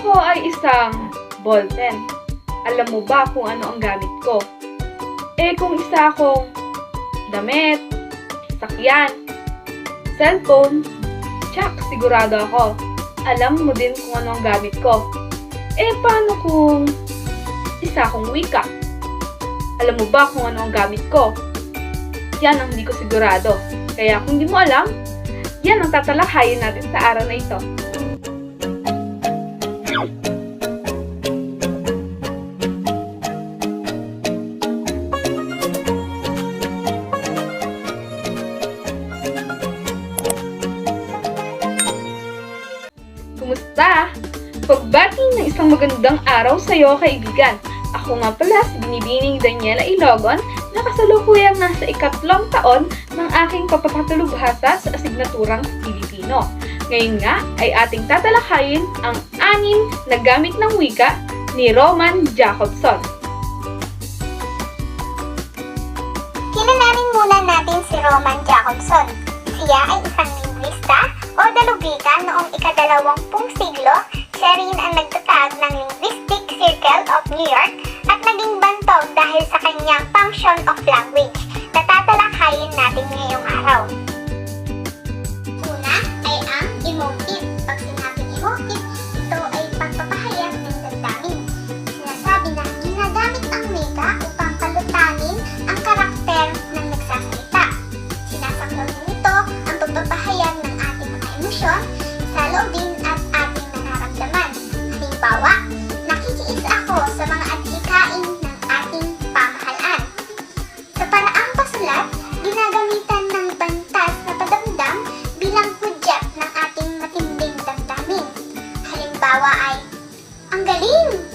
ako ay isang ballpen, alam mo ba kung ano ang gamit ko? Eh kung isa akong damit, sakyan, cellphone, tsak sigurado ako. Alam mo din kung ano ang gamit ko. Eh paano kung isa akong wika? Alam mo ba kung ano ang gamit ko? Yan ang hindi ko sigurado. Kaya kung di mo alam, yan ang tatalakayin natin sa araw na ito. Kumusta? Pagbati ng isang magandang araw sa iyo, kaibigan. Ako nga pala si Binibining Daniela Ilogon na kasalukuyang nasa ikatlong taon ng aking papapatulubhasa sa asignaturang Pilipino. Ngayon nga ay ating tatalakayin ang anim na gamit ng wika ni Roman Jacobson. Kilalanin muna natin si Roman Jacobson. Siya ay isang o dalubika noong ikadalawampung siglo. Siya rin ang nagtatag ng Linguistic Circle of New York at naging bantog dahil sa kanyang function of language na emosyon, saloobin at ating nararamdaman. Halimbawa, nakikiis ako sa mga adhikain ng ating pamahalaan. Sa paraang pasulat, ginagamitan ng bantas na padamdam bilang hudyat ng ating matinding damdamin. Halimbawa ay, ang galing!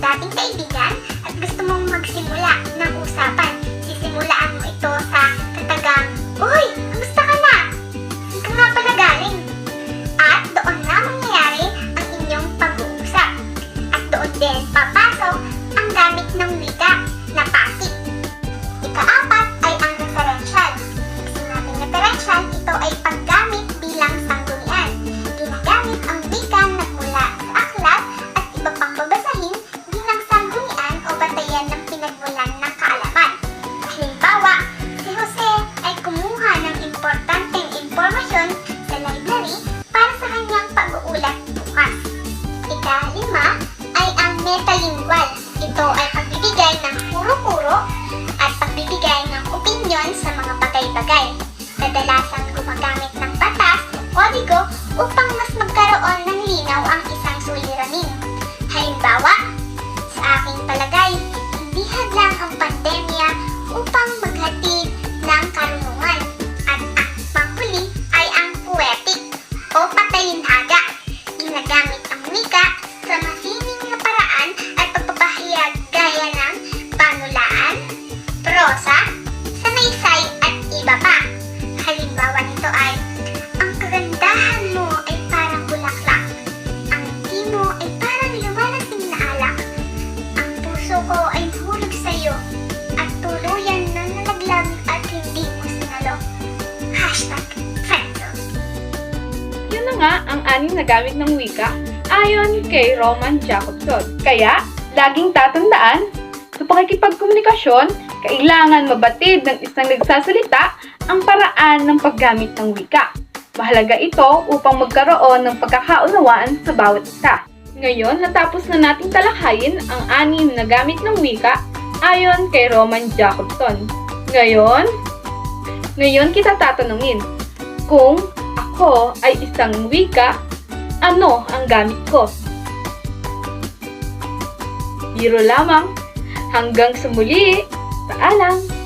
Dating kaibigan at gusto mong magsimula ng usapan, sisimulaan mo ito sa pagbibigay ng puro-puro at pagbibigay ng opinyon sa mga bagay-bagay. Kadalasan gumagamit ng batas o kodigo upang mas magkaroon ng linaw ang isang suliranin. Halimbawa, sa aking palagay, hindi hadlang ang pandemya anim na gamit ng wika ayon kay Roman Jacobson. Kaya, laging tatandaan, sa pakikipagkomunikasyon, kailangan mabatid ng isang nagsasalita ang paraan ng paggamit ng wika. Mahalaga ito upang magkaroon ng pagkakaunawaan sa bawat isa. Ngayon, natapos na nating talakayin ang anim na gamit ng wika ayon kay Roman Jacobson. Ngayon, ngayon kita tatanungin, kung ako ay isang wika, ano ang gamit ko? Biro lamang. Hanggang sa muli. Paalam!